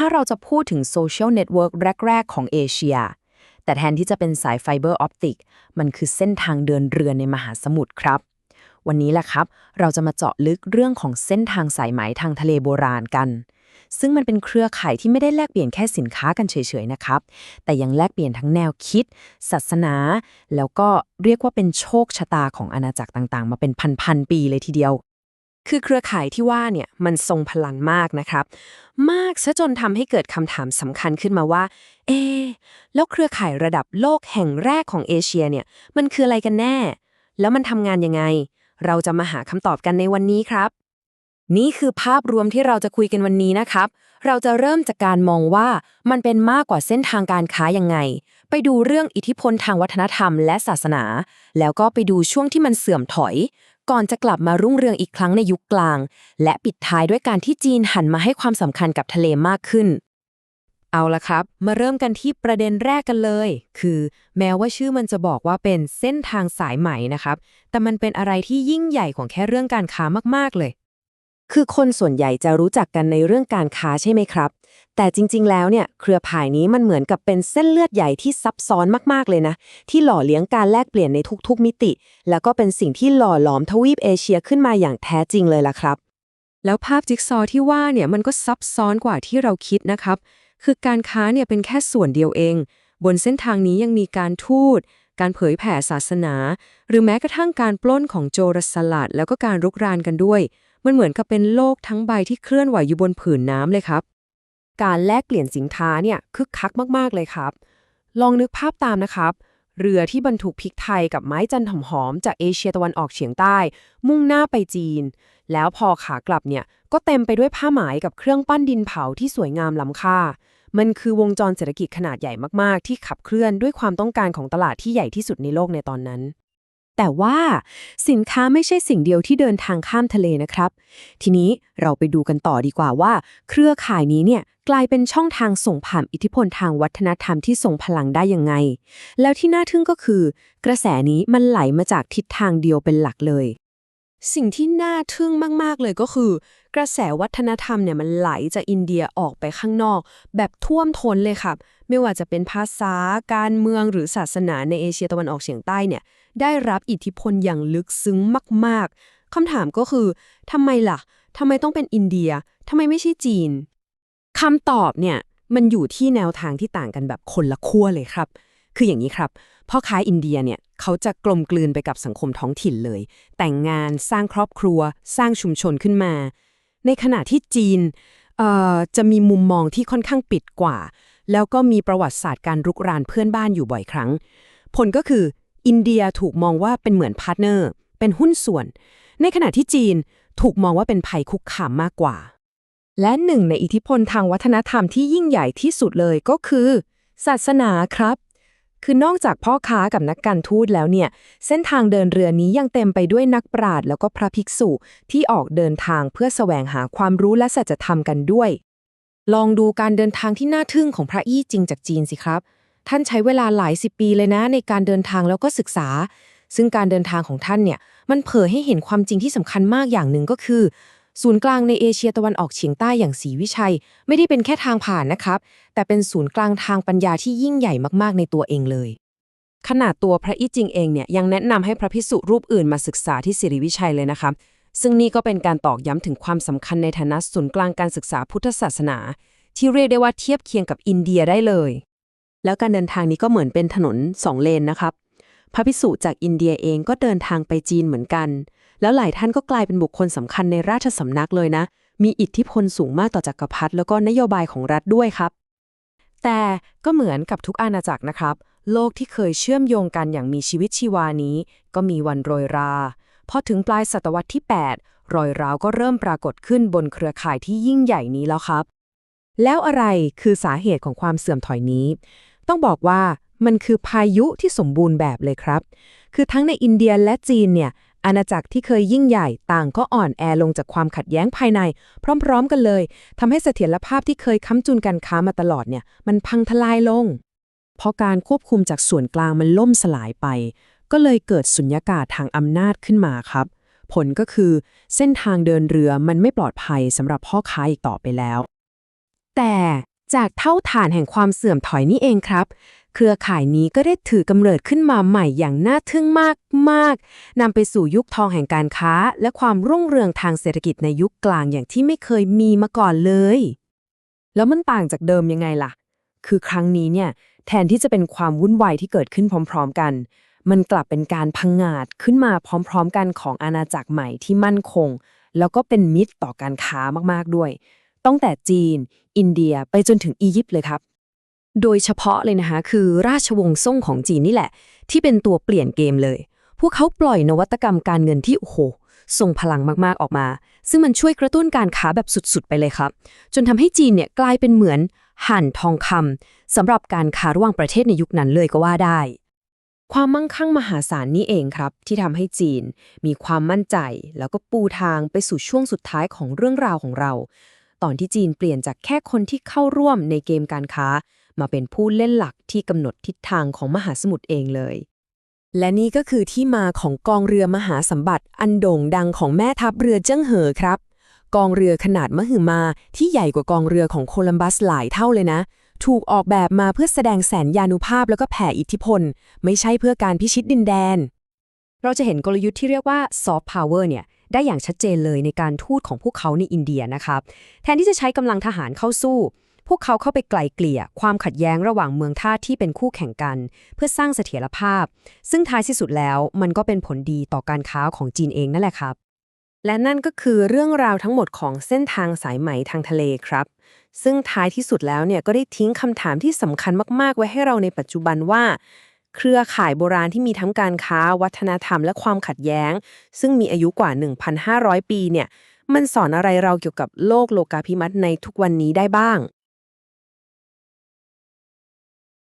ถ้าเราจะพูดถึงโซเชียลเน็ตเวิร์กแรก ๆ ของเอเชีย แต่แทนที่จะเป็นสายไฟเบอร์ออปติก มันคือเส้นทางเดินเรือในมหาสมุทรครับ วันนี้แหละครับ เราจะมาเจาะลึกเรื่องของเส้นทางสายไหมทางทะเลโบราณกัน ซึ่งมันเป็นเครือข่ายที่ไม่ได้แลกเปลี่ยนแค่สินค้ากันเฉยๆนะครับ แต่ยังแลกเปลี่ยนทั้งแนวคิด ศาสนา แล้วก็เรียกว่าเป็นโชคชะตาของอาณาจักรต่างๆ มาเป็นพันๆปีเลยทีเดียว คือเครือข่ายที่ว่าเนี่ยมันทรงพลังมากนะครับ มากซะจนทำให้เกิดคำถามสำคัญขึ้นมาว่า เอ แล้วเครือข่ายระดับโลกแห่งแรกของเอเชียเนี่ยมันคืออะไรกันแน่ แล้วมันทำงานยังไง เราจะมาหาคำตอบกันในวันนี้ครับ นี่คือภาพรวมที่เราจะคุยกันวันนี้นะครับ เราจะเริ่มจากการมองว่ามันเป็นมากกว่าเส้นทางการค้ายังไง ไปดูเรื่องอิทธิพลทางวัฒนธรรมและศาสนา แล้วก็ไปดูช่วงที่มันเสื่อมถอย ก่อนจะกลับมารุ่งเรืองอีกครั้งในยุคกลาง และปิดท้ายด้วยการที่จีนหันมาให้ความสำคัญกับทะเลมากขึ้น เอาละครับ มาเริ่มกันที่ประเด็นแรกกันเลย คือแม้ว่าชื่อมันจะบอกว่าเป็นเส้นทางสายไหมนะครับ แต่มันเป็นอะไรที่ยิ่งใหญ่ของแค่เรื่องการค้ามากๆเลย คือคนส่วนใหญ่จะรู้จักกันในเรื่องการค้าใช่ไหมครับ แต่จริงๆ แล้วเนี่ยเครือข่ายนี้มันเหมือนกับเป็นเส้นเลือดใหญ่ที่ซับซ้อนมากๆ เลยนะ ที่หล่อเลี้ยงการแลกเปลี่ยนในทุกๆ มิติ แล้วก็เป็นสิ่งที่หล่อหลอมทวีปเอเชียขึ้นมาอย่างแท้จริงเลยล่ะครับ แล้วภาพจิ๊กซอว์ที่ว่าเนี่ยมันก็ซับซ้อนกว่าที่เราคิดนะครับ คือการค้าเนี่ยเป็นแค่ส่วนเดียวเอง บนเส้นทางนี้ยังมีการทูตการเผยแผ่ศาสนา หรือแม้กระทั่งการปล้นของโจรสลัด แล้วก็การรุกรานกันด้วย มันเหมือนกับเป็นโลกทั้งใบที่เคลื่อนไหวอยู่บนผืนน้ำเลยครับ การแลกเปลี่ยนสินค้าเนี่ยคึกคักมากๆเลยครับ ลองนึกภาพตามนะครับ เรือที่บรรทุกพริกไทยกับไม้จันทร์หอมจากเอเชียตะวันออกเฉียงใต้ มุ่งหน้าไปจีน แล้วพอขากลับเนี่ยก็เต็มไปด้วยผ้าไหมกับเครื่องปั้นดินเผาที่สวยงามล้ำค่า มันคือวงจรเศรษฐกิจขนาดใหญ่มากๆ ที่ขับเคลื่อนด้วยความต้องการของตลาดที่ใหญ่ที่สุดในโลกในตอนนั้น แต่ว่าสินค้าไม่ใช่สิ่งเดียวที่เดินทางข้ามทะเลนะครับ ทีนี้เราไปดูกันต่อดีกว่าว่า เครือข่ายนี้เนี่ยกลายเป็นช่องทางส่งผ่านอิทธิพลทางวัฒนธรรมที่ทรงพลังได้ยังไง แล้วที่น่าทึ่งก็คือ กระแสนี้มันไหลมาจากทิศทางเดียวเป็นหลักเลย สิ่งที่น่าทึ่งมาก ๆ เลยก็คือ กระแสวัฒนธรรมเนี่ยมันไหลจากอินเดียออกไปข้างนอก แบบท่วมท้นเลยครับ ไม่ว่าจะเป็นภาษา การเมืองหรือศาสนาในเอเชียตะวันออกเฉียงใต้เนี่ย ได้รับอิทธิพลอย่างลึกซึ้งมาก ๆคำถามก็คือทำไมล่ะทำไมต้องเป็นอินเดียทำไมไม่ใช่จีนคำตอบเนี่ยมันอยู่ที่แนวทางที่ต่างกันแบบคนละขั้วเลยครับ คืออย่างนี้ครับพ่อค้าอินเดียเนี่ยเขาจะกลมกลืนไปกับสังคมท้องถิ่นเลย แต่งงานสร้างครอบครัว สร้างชุมชนขึ้นมา ในขณะที่จีนเอ่อจะมีมุมมองที่ค่อนข้างปิดกว่า แล้วก็มีประวัติศาสตร์การรุกรานเพื่อนบ้านอยู่บ่อยครั้ง ผลก็คืออินเดียถูกมองว่าเป็นเหมือนพาร์ทเนอร์ เป็นหุ้นส่วน ในขณะที่จีนถูกมองว่าเป็นภัยคุกคามมากกว่า และหนึ่งในอิทธิพลทางวัฒนธรรมที่ยิ่งใหญ่ที่สุดเลยก็คือ ศาสนาครับ คือนอกจากพ่อค้ากับนักการทูตแล้วเนี่ย เส้นทางเดินเรือนี้ยังเต็มไปด้วยนักปราชญ์แล้วก็พระภิกษุที่ออกเดินทางเพื่อแสวงหาความรู้และสัจธรรมกันด้วย ลองดูการเดินทางที่น่าทึ่งของพระอี้จริงจากจีนสิครับ ท่านใช้เวลาหลายสิบปีเลยนะในการเดินทางแล้วก็ศึกษา ซึ่งการเดินทางของท่านเนี่ย มันเผยให้เห็นความจริงที่สำคัญมากอย่างหนึ่งก็คือ ศูนย์กลางในเอเชียตะวันออกเฉียงใต้อย่างศรีวิชัย ไม่ได้เป็นแค่ทางผ่านนะครับ แต่เป็นศูนย์กลางทางปัญญาที่ยิ่งใหญ่มากๆ ในตัวเองเลย ขนาดตัวพระอี้จิงเองเนี่ยยังแนะนำให้พระภิกษุรูปอื่นมาศึกษาที่ศิริวิชัยเลยนะครับ ซึ่งนี่ก็เป็นการตอกย้ำถึงความสำคัญในฐานะศูนย์กลางการศึกษาพุทธศาสนา ที่เรียกได้ว่าเทียบเคียงกับอินเดียได้เลย แล้วการเดินทางนี้ก็เหมือนเป็นถนนสองเลนนะครับ พระภิกษุจากอินเดียเองก็เดินทางไปจีนเหมือนกัน แล้วหลายท่านก็กลายเป็นบุคคลสำคัญในราชสำนักเลยนะ มีอิทธิพลสูงมากต่อจักรพรรดิแล้วก็นโยบายของรัฐด้วยครับ แต่ก็เหมือนกับทุกอาณาจักรนะครับ โลกที่เคยเชื่อมโยงกันอย่างมีชีวิตชีวานี้ ก็มีวันโรยรา พอถึงปลายศตวรรษที่ 8 รอยร้าวก็เริ่มปรากฏขึ้นบนเครือข่ายที่ยิ่งใหญ่นี้แล้วครับ แล้วอะไรคือสาเหตุของความเสื่อมถอยนี้ ต้องบอกว่ามันคือพายุที่สมบูรณ์แบบเลยครับ คือทั้งในอินเดียและจีนเนี่ยอาณาจักรที่เคยยิ่งใหญ่ต่างก็อ่อนแอลงจากความขัดแย้งภายใน พร้อมๆกันเลยทำให้เสถียรภาพที่เคยค้ำจุนการค้ามาตลอดเนี่ยมันพังทลายลง เพราะการควบคุมจากส่วนกลางมันล่มสลายไป ก็เลยเกิดสุญญากาศทางอำนาจขึ้นมาครับ ผลก็คือเส้นทางเดินเรือมันไม่ปลอดภัยสำหรับพ่อค้าอีกต่อไปแล้ว แต่จากเท่าฐานแห่งความเสื่อมถอยนี่เองครับ เครือข่ายนี้ก็ได้ถือกำเนิดขึ้นมาใหม่อย่างน่าทึ่งมากมากนำไปสู่ยุคทองแห่งการค้า และความรุ่งเรืองทางเศรษฐกิจในยุคกลางอย่างที่ไม่เคยมีมาก่อนเลย แล้วมันต่างจากเดิมยังไงล่ะ คือครั้งนี้เนี่ยแทนที่จะเป็นความวุ่นวายที่เกิดขึ้นพร้อม ๆ กัน มันกลับเป็นการพังงาดขึ้นมาพร้อม ๆ กันของอาณาจักรใหม่ที่มั่นคง แล้วก็เป็นมิตรต่อการค้ามากๆด้วย ตั้งแต่จีน อินเดียไปจนถึงอียิปต์เลยครับ โดยเฉพาะเลยนะคะ คือราชวงศ์ซ่งของจีนนี่แหละ ที่เป็นตัวเปลี่ยนเกมเลย พวกเขาปล่อยนวัตกรรมการเงินที่โอ้โหทรงพลังมากๆออกมา ซึ่งมันช่วยกระตุ้นการค้าแบบสุดๆ ไปเลยครับ จนทำให้จีนเนี่ยกลายเป็นเหมือน หั่นทองคำสำหรับการค้าระหว่างประเทศในยุคนั้นเลยก็ว่าได้ ความมั่งคั่งมหาศาลนี่เองครับ ที่ทำให้จีน มีความมั่นใจ แล้วก็ปูทางไปสู่ช่วงสุดท้ายของเรื่องราวของเรา ตอนที่จีนเปลี่ยนจากแค่คนที่เข้าร่วมในเกมการค้า มาเป็นผู้เล่นหลักที่กำหนดทิศทางของมหาสมุทรเองเลย และนี่ก็คือที่มาของกองเรือมหาสมบัติ อันโด่งดังของแม่ทัพเรือเจิ้งเหอครับ กองเรือขนาดมหึมาที่ใหญ่กว่ากองเรือของโคลัมบัสหลายเท่าเลยนะ ถูกออกแบบมาเพื่อแสดงแสนยานุภาพแล้วก็แผ่อิทธิพล ไม่ใช่เพื่อการพิชิตดินแดน เราจะเห็นกลยุทธ์ที่เรียกว่าซอฟต์พาวเวอร์เนี่ยได้อย่างชัดเจนเลยในการทูตของพวกเขาในอินเดียนะครับแทนที่จะใช้กำลังทหารเข้าสู้ พวกเขาเข้าไปไกลเกลี่ย ความขัดแย้งระหว่างเมืองท่าที่เป็นคู่แข่งกัน เพื่อสร้างเสถียรภาพ ซึ่งท้ายที่สุดแล้วมันก็เป็นผลดีต่อการค้าของจีนเองนั่นแหละครับ และนั่นก็คือเรื่องราวทั้งหมดของเส้นทางสายไหมทางทะเลครับ ซึ่งท้ายที่สุดแล้วเนี่ยก็ได้ทิ้งคำถามที่สำคัญมาก ๆ ไว้ให้เราในปัจจุบันว่า เครือข่ายโบราณที่มีทั้งการค้า วัฒนธรรมและความขัดแย้ง ซึ่งมีอายุกว่า 1,500 ปีเนี่ย มันสอนอะไรเราเกี่ยวกับโลกโลกาภิมัตในทุกวันนี้ได้บ้าง